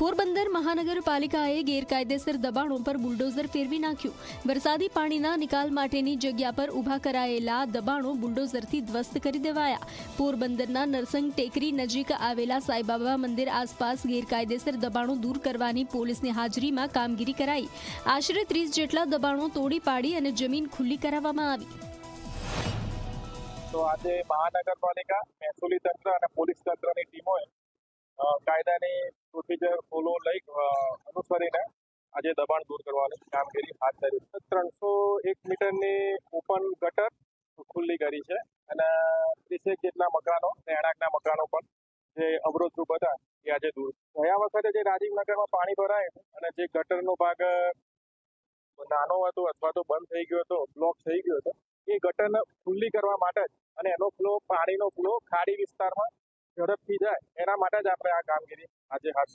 પોરબંદર મહાનગરપાલિકાએ ગેરકાયદેસર દબાણો પર બુલડોઝર ફેરવી નાખ્યું. વરસાદી પાણીના નિકાલ માટેની જગ્યા પર ઊભા કરાયેલા દબાણો બુલડોઝરથી ધ્વસ્ત કરી દેવાયા. પોરબંદરના નરસંગ ટેકરી નજીક આવેલા સાંઈબાબા મંદિર આસપાસ ગેરકાયદેસર દબાણો દૂર કરવાની પોલીસની હાજરીમાં કામગીરી કરાઈ. આશરે ત્રીસ જેટલા દબાણો તોડી પાડી અને જમીન ખુલ્લી કરાવવામાં આવી. તો આજે મહાનગરપાલિકા, મહેસૂલી તંત્ર અને પોલીસ તંત્રની ટીમોએ કાયદાની પ્રોસિજર ફોલો લઈ અનુસરીને આજે દબાણ દૂર કરવાની કામગીરી હાથ ધરી છે. ત્રણસો એક મીટરની ઓપન ગટર ખુલ્લી કરી છે અને ત્રીસેક જેટલા મકાનો રહેણાંકના મકાનો પણ જે અવરોધરૂપ હતા એ આજે દૂર ગયા વખતે જે રાજીવનગરમાં પાણી ભરાય અને જે ગટરનો ભાગ નાનો હતો અથવા તો બંધ થઈ ગયો હતો, બ્લોક થઈ ગયો હતો, એ ગટરને ખુલ્લી કરવા માટે જ અને એનો ફ્લો પાણીનો ફ્લો ખાડી વિસ્તારમાં ઝડપથી જાય. એના માટે જ આપણે આ કામગીરી આજે હાથ